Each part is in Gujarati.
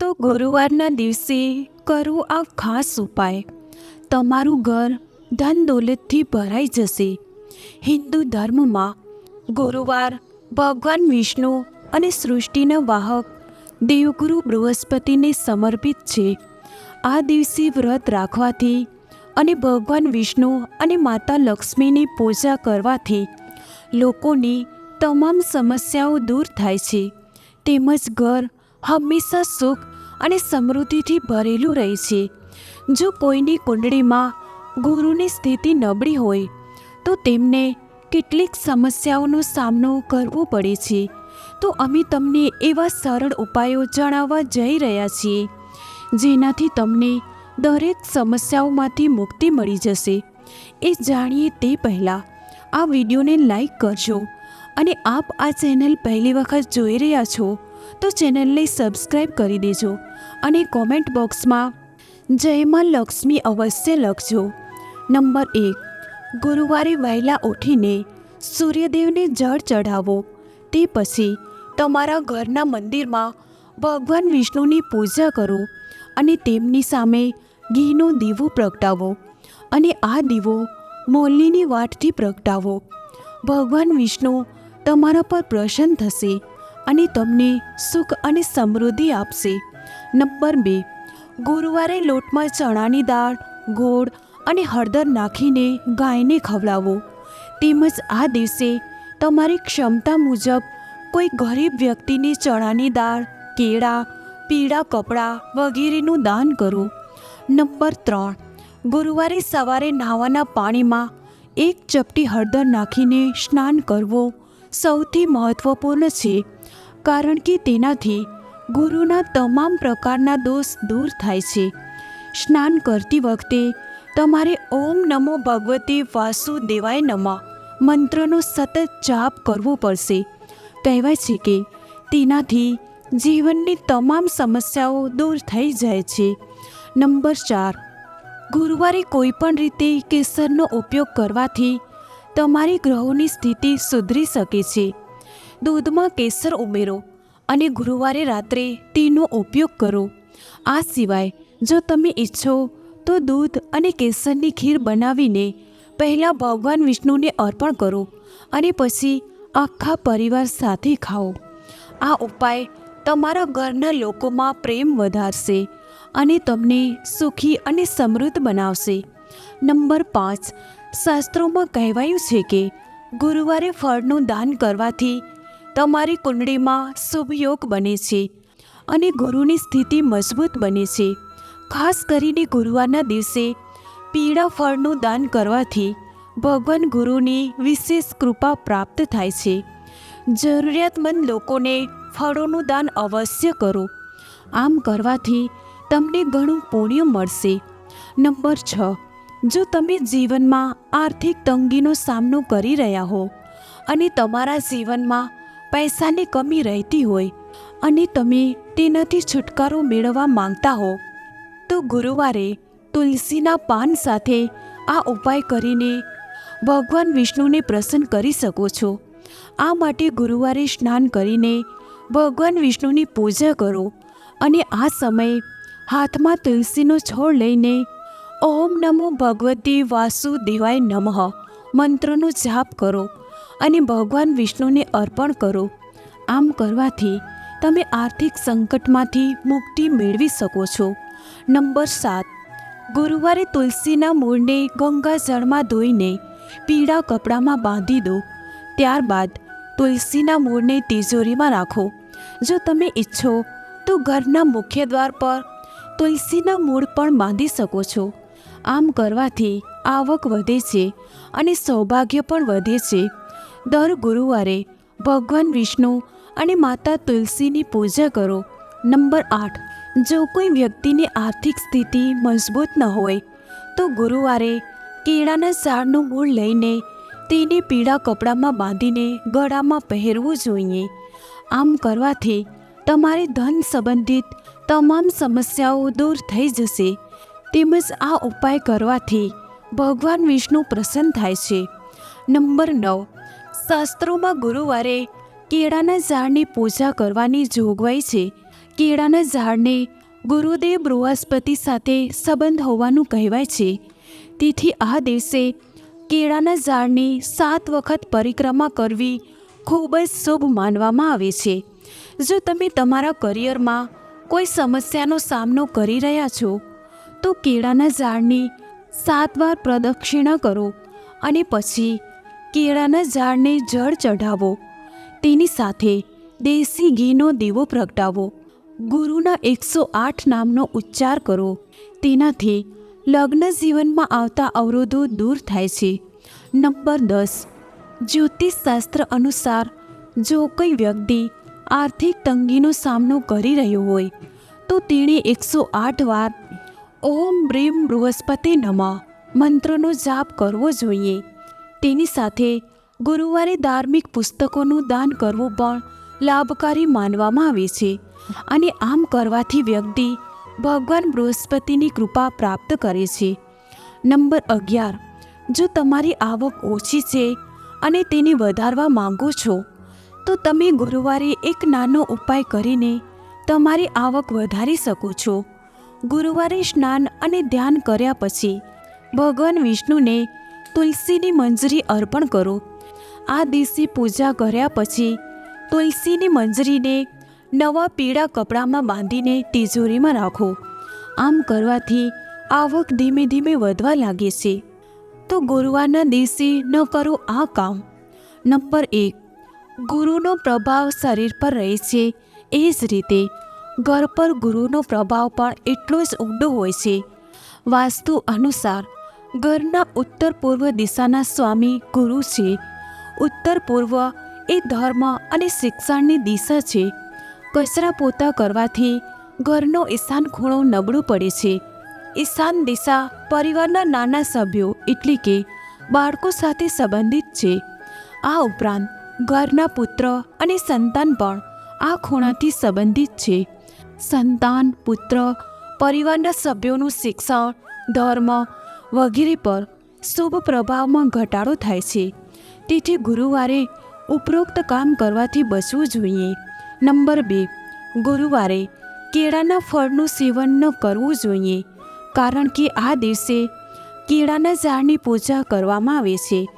તો ગુરુવારના દિવસે કરો આ ખાસ ઉપાય. તમારું ઘર ધન દોલતથી ભરાઈ જશે. હિન્દુ ધર્મમાં ગુરુવાર, ભગવાન વિષ્ણુ અને સૃષ્ટિના વાહક દેવગુરુ બૃહસ્પતિને સમર્પિત છે. આ દિવસે વ્રત રાખવાથી અને ભગવાન વિષ્ણુ અને માતા લક્ષ્મીની પૂજા કરવાથી લોકોની તમામ સમસ્યાઓ દૂર થાય છે. તેમજ ઘર હંમેશા સુખ અને સમૃદ્ધિથી ભરેલું રહે છે. જો કોઈની કુંડળીમાં ગુરુની સ્થિતિ નબળી હોય, તો તેમને કેટલીક સમસ્યાઓનો સામનો કરવો પડે છે. તો અમે તમને એવા સરળ ઉપાયો જણાવવા જઈ રહ્યા છીએ, જેનાથી તમને દરેક સમસ્યાઓમાંથી મુક્તિ મળી જશે. એ જાણીએ તે પહેલાં આ વિડીયોને લાઈક કરજો અને આપ આ ચેનલ પહેલી વખત જોઈ રહ્યા છો તો ચેનલને સબસ્ક્રાઈબ કરી દેજો અને કોમેન્ટ બોક્સમાં જય માં લક્ષ્મી અવશ્ય લખજો. નંબર એક, ગુરુવારે વહેલા ઉઠીને સૂર્યદેવને જળ ચઢાવો. તે પછી તમારા ઘરના મંદિરમાં ભગવાન વિષ્ણુની પૂજા કરો અને તેમની સામે ઘીનો દીવો પ્રગટાવો અને આ દીવો મોલનીની વાટથી પ્રગટાવો. ભગવાન વિષ્ણુ તમારા પર પ્રસન્ન થશે. અને તમને સુખ અને સમૃદ્ધિ આપશે. નંબર બે, ગુરુવારે લોટમાં ચણાની દાળ, ગોળ અને હળદર નાખીને ગાયને ખવડાવો. તેમજ આ દિવસે તમારી ક્ષમતા મુજબ કોઈ ગરીબ વ્યક્તિને ચણાની દાળ, કેળા, પીળા કપડાં વગેરેનું દાન કરો. નંબર ત્રણ, ગુરુવારે સવારે નહાવાના પાણીમાં એક ચપટી હળદર નાખીને સ્નાન કરવું. સૌથી મહત્વપૂર્ણ છે, કારણ કે તેનાથી ગુરુના તમામ પ્રકારના દોષ દૂર થાય છે. સ્નાન કરતી વખતે તમારે ઓમ નમો ભગવતે વાસુદેવાય નમઃ મંત્રનો સતત જાપ કરવો પડશે. કહેવાય છે કે તેનાથી જીવનની તમામ સમસ્યાઓ દૂર થઈ જાય છે. નંબર ચાર, ગુરુવારે કોઈપણ રીતે કેસરનો ઉપયોગ કરવાથી તમારી ગ્રહોની સ્થિતિ સુધરી શકે છે. દૂધમાં કેસર ઉમેરો અને ગુરુવારે રાત્રે તેનો ઉપયોગ કરો. આ સિવાય, જો તમે ઈચ્છો, તો દૂધ અને કેસરની ખીર બનાવીને પહેલાં ભગવાન વિષ્ણુને અર્પણ કરો અને પછી આખા પરિવાર સાથે ખાઓ. આ ઉપાય તમારા ઘરના લોકોમાં પ્રેમ વધારશે અને તમને સુખી અને સમૃદ્ધ બનાવશે. નંબર પાંચ શાસ્ત્રોમાં કહેવાયું છે કે, ગુરુવારે ફળનું દાન કરવાથી તમારી કુંડળીમાં શુભ યોગ બને છે અને ગુરુની સ્થિતિ મજબૂત બને છે. ખાસ કરીને ગુરુવારના દિવસે પીળા ફળનું દાન કરવાથી ભગવાન ગુરુની વિશેષ કૃપા પ્રાપ્ત થાય છે. જરૂરિયાતમંદ લોકોને ફળોનું દાન અવશ્ય કરો. આમ કરવાથી તમને ઘણું પુણ્ય મળશે. નંબર છ. જો તમે જીવનમાં આર્થિક તંગીનો સામનો કરી રહ્યા હો અને તમારા જીવનમાં પૈસાની કમી રહેતી હોય અને તમે તેનાથી છુટકારો મેળવવા માંગતા હો, તો ગુરુવારે તુલસીના પાન સાથે આ ઉપાય કરીને ભગવાન વિષ્ણુને પ્રસન્ન કરી શકો છો. આ માટે ગુરુવારે સ્નાન કરીને ભગવાન વિષ્ણુની પૂજા કરો અને આ સમયે હાથમાં તુલસીનો છોડ લઈને ઓમ નમો ભગવતી વાસુદેવાય નમઃ. મંત્રનો જાપ કરો અને ભગવાન વિષ્ણુને અર્પણ કરો. આમ કરવાથી તમે આર્થિક સંકટમાંથી મુક્તિ મેળવી શકો છો. નંબર સાત. ગુરુવારે તુલસીના મૂળને ગંગાજળમાં ધોઈને પીળા કપડામાં બાંધી દો. ત્યારબાદ તુલસીના મૂળને તિજોરીમાં રાખો. જો તમે ઈચ્છો તો ઘરના મુખ્ય દ્વાર પર તુલસીના મૂળ પણ બાંધી શકો છો. આમ કરવાથી આવક વધે છે અને સૌભાગ્ય પણ વધે છે. દર ગુરુવારે ભગવાન વિષ્ણુ અને માતા તુલસીની પૂજા કરો. નંબર આઠ. જો કોઈ વ્યક્તિની આર્થિક સ્થિતિ મજબૂત ન હોય, તો ગુરુવારે કેળાના ઝાડનું મૂળ લઈને તેને પીળા કપડામાં બાંધીને ગળામાં પહેરવું જોઈએ. આમ કરવાથી તમારી ધન સંબંધિત તમામ સમસ્યાઓ દૂર થઈ જશે. તેમજ આ ઉપાય કરવાથી ભગવાન વિષ્ણુ પ્રસન્ન થાય છે. નંબર નવ. શાસ્ત્રોમાં ગુરુવારે કેળાના ઝાડની પૂજા કરવાની જોગવાઈ છે. કેળાના ઝાડને ગુરુદેવ બૃહસ્પતિ સાથે સંબંધ હોવાનું કહેવાય છે. તેથી આ દિવસે કેળાના ઝાડની સાત વખત પરિક્રમા કરવી ખૂબ જ શુભ માનવામાં આવે છે. જો તમે તમારા કરિયરમાં કોઈ સમસ્યાનો સામનો કરી રહ્યા છો તો કેળાના ઝાડની સાત વાર પ્રદક્ષિણા કરો અને પછી કેળાના ઝાડને જળ ચઢાવો. તેની સાથે દેશી ઘીનો દીવો પ્રગટાવો. ગુરુના એકસો આઠ નામનો ઉચ્ચાર કરો. તેનાથી લગ્ન જીવનમાં આવતા અવરોધો દૂર થાય છે. નંબર દસ. જ્યોતિષશાસ્ત્ર અનુસાર જો કોઈ વ્યક્તિ આર્થિક તંગીનો સામનો કરી રહ્યો હોય, તો તેણે એકસો આઠ વાર ઓમ બ્રીમ બૃહસ્પતિ નમઃ. મંત્રનો જાપ કરવો જોઈએ. તેની સાથે ગુરુવારે ધાર્મિક પુસ્તકોનું દાન કરવું પણ લાભકારી માનવામાં આવે છે અને આમ કરવાથી વ્યક્તિ ભગવાન બૃહસ્પતિની કૃપા પ્રાપ્ત કરે છે. નંબર અગિયાર. જો તમારી આવક ઓછી છે અને તેને વધારવા માંગો છો, તો તમે ગુરુવારે એક નાનો ઉપાય કરીને તમારી આવક વધારી શકો છો. ગુરુવારે સ્નાન અને ધ્યાન કર્યા પછી ભગવાન વિષ્ણુને તુલસીની મંજરી અર્પણ કરો. આ દિવસે પૂજા કર્યા પછી તુલસીની મંજરીને નવા પીળા કપડામાં બાંધીને તિજોરીમાં રાખો. આમ કરવાથી આવક ધીમે ધીમે વધવા લાગે છે. તો ગુરુવારના દિવસે ન કરો આ કામ. નંબર એક, ગુરુનો પ્રભાવ શરીર પર રહે છે એ જ રીતે ઘર પર ગુરુનો પ્રભાવ પણ એટલો જ ઊંડો હોય છે. વાસ્તુ અનુસાર, ઘરના ઉત્તર પૂર્વ દિશાના સ્વામી ગુરુ છે. ઉત્તર પૂર્વ એ ધર્મ અને શિક્ષણની દિશા છે. કચરા પોતા કરવાથી ઘરનો ઈશાન ખૂણો નબળું પડે છે. ઈશાન દિશા પરિવારના નાના સભ્યો એટલે કે બાળકો સાથે સંબંધિત છે. આ ઉપરાંત ઘરના પુત્ર અને સંતાન પણ આ ખૂણાથી સંબંધિત છે. સંતાન, પુત્ર પરિવારના સભ્યોનું શિક્ષણ, ધર્મ વગેરે પર શુભ પ્રભાવમાં ઘટાડો થાય છે. તેથી ગુરુવારે ઉપરોક્ત કામ કરવાથી બચવું જોઈએ. નંબર બે, ગુરુવારે કેળાના ફળનું સેવન ન કરવું જોઈએ, કારણ કે આ દિવસે કેળાના ઝાડની પૂજા કરવામાં આવે છે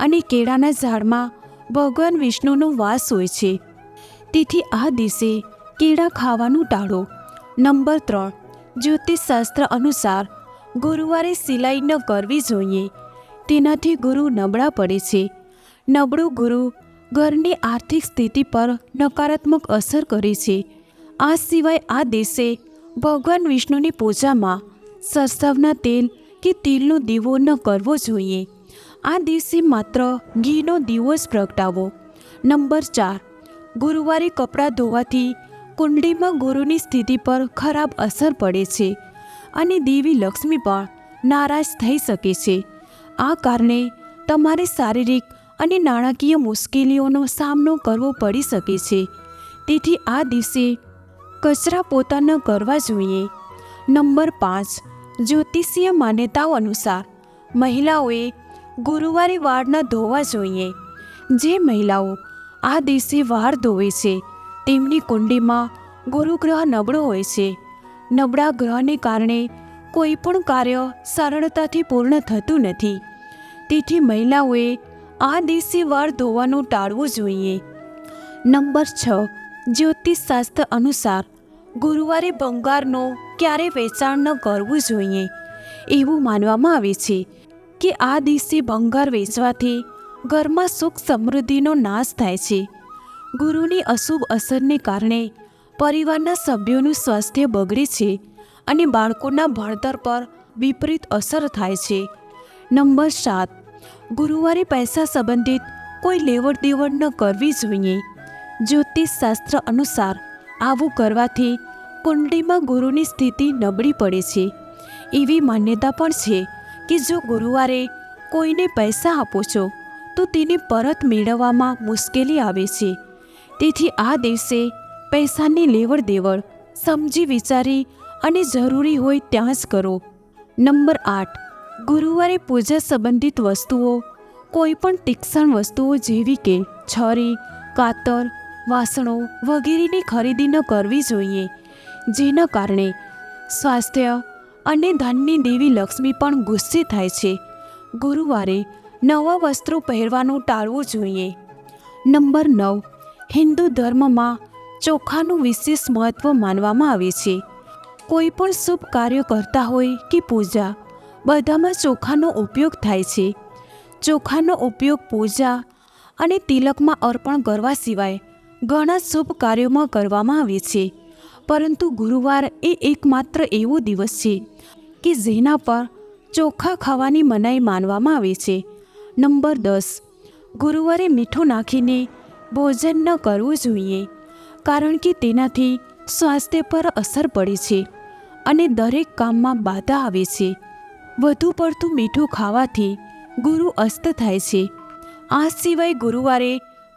અને કેળાના ઝાડમાં ભગવાન વિષ્ણુનો વાસ હોય છે. તેથી આ દિવસે કેળા ખાવાનું ટાળો. નંબર ત્રણ, જ્યોતિષશાસ્ત્ર અનુસાર ગુરુવારે સિલાઈ ન કરવી જોઈએ. તેનાથી ગુરુ નબળા પડે છે. નબળું ગુરુ ઘરની આર્થિક સ્થિતિ પર નકારાત્મક અસર કરે છે. આ સિવાય આ દિવસે ભગવાન વિષ્ણુની પૂજામાં સરસવના તેલ કે તિલનો દીવો ન કરવો જોઈએ. આ દિવસે માત્ર ઘીનો દીવો જ પ્રગટાવો. નંબર ચાર, ગુરુવારે કપડાં ધોવાથી કુંડળીમાં ગુરુની સ્થિતિ પર ખરાબ અસર પડે છે અને દેવી લક્ષ્મી પણ નારાજ થઈ શકે છે. આ કારણે તમારે શારીરિક અને નાણાકીય મુશ્કેલીઓનો સામનો કરવો પડી શકે છે. તેથી આ દિવસે કચરા પોતાના કરવા જોઈએ. નંબર પાંચ, જ્યોતિષીય માન્યતાઓ અનુસાર મહિલાઓએ ગુરુવારે વાળના ધોવા જોઈએ. જે મહિલાઓ આ દિવસે વાળ ધોવે છે તેમની કુંડીમાં ગુરુગ્રહ નબળો હોય છે. નબળા ગ્રહને કારણે કોઈ પણ કાર્ય સરળતાથી પૂર્ણ થતું નથી. તેથી મહિલાઓએ આ દિવસે વાળ ધોવાનું ટાળવું જોઈએ. નંબર છ જ્યોતિષશાસ્ત્ર અનુસાર ગુરુવારે ભંગારનો ક્યારે વેચાણ ન કરવું જોઈએ. એવું માનવામાં આવે છે કે આ દિવસે ભંગાર વેચવાથી ઘરમાં સુખ સમૃદ્ધિનો નાશ થાય છે. ગુરુની અશુભ અસરને કારણે પરિવારના સભ્યોનું સ્વાસ્થ્ય બગડે છે અને બાળકોના ભણતર પર વિપરીત અસર થાય છે. નંબર સાત. ગુરુવારે પૈસા સંબંધિત કોઈ લેવડ દેવડ ન કરવી જોઈએ. જ્યોતિષશાસ્ત્ર અનુસાર આવું કરવાથી કુંડલીમાં ગુરુની સ્થિતિ નબળી પડે છે. એવી માન્યતા પણ છે કે જો ગુરુવારે કોઈને પૈસા આપો છો, તો તેને પરત મેળવવામાં મુશ્કેલી આવે છે. તેથી આ દિવસે પૈસાની લેવડ દેવડ, સમજી વિચારી અને જરૂરી હોય ત્યાં જ કરો. નંબર આઠ. ગુરુવારે પૂજા સંબંધિત વસ્તુઓ, કોઈ પણ તીક્ષ્ણ વસ્તુઓ જેવી કે છરી, કાતર, વાસણો વગેરેની ખરીદી ન કરવી જોઈએ, જેના કારણે સ્વાસ્થ્ય અને ધનની દેવી લક્ષ્મી પણ ગુસ્સે થાય છે. ગુરુવારે નવા વસ્ત્રો પહેરવાનું ટાળવું જોઈએ. નંબર નવ. હિન્દુ ધર્મમાં ચોખાનું વિશેષ મહત્ત્વ માનવામાં આવે છે. કોઈ પણ શુભ કાર્ય કરતા હોય કે પૂજા, બધામાં ચોખાનો ઉપયોગ થાય છે. ચોખાનો ઉપયોગ પૂજા અને તિલકમાં અર્પણ કરવા સિવાય ઘણા શુભ કાર્યોમાં કરવામાં આવે છે. પરંતુ ગુરુવાર એ એકમાત્ર એવો દિવસ છે કે જેના પર ચોખા ખાવાની મનાઈ માનવામાં આવે છે. નંબર દસ. ગુરુવારે મીઠું નાખીને ભોજન ન કરવું જોઈએ, કારણ કે તેનાથી સ્વાસ્થ્ય પર અસર પડે છે અને દરેક કામમાં બાધા આવે છે. વધુ પડતું મીઠું ખાવાથી ગુરુ અસ્ત થાય છે. આ સિવાય ગુરુવારે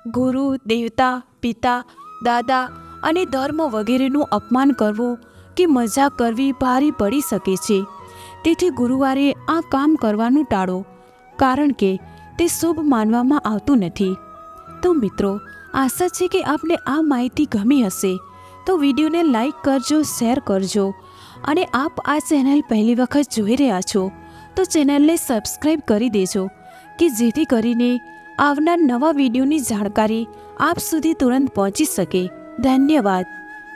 ગુરુ, દેવતા, પિતા, દાદા અને ધર્મ વગેરેનું અપમાન કરવું કે મજાક કરવી ભારે પડી શકે છે. તેથી ગુરુવારે આ કામ કરવાનું ટાળો, કારણ કે તે શુભ માનવામાં આવતું નથી. તો મિત્રો, આશા છે કે આપને આ માહિતી ગમી હશે. તો વિડીયોને લાઈક કરજો, શેર કરજો અને આપ આ ચેનલ પહેલી વખત જોઈ રહ્યા છો, તો ચેનલને સબસ્ક્રાઈબ કરી દેજો કે જેથી કરીને આવનાર નવા વિડીયોની જાણકારી આપ સુધી તુરંત પહોંચી શકે. ધન્યવાદ.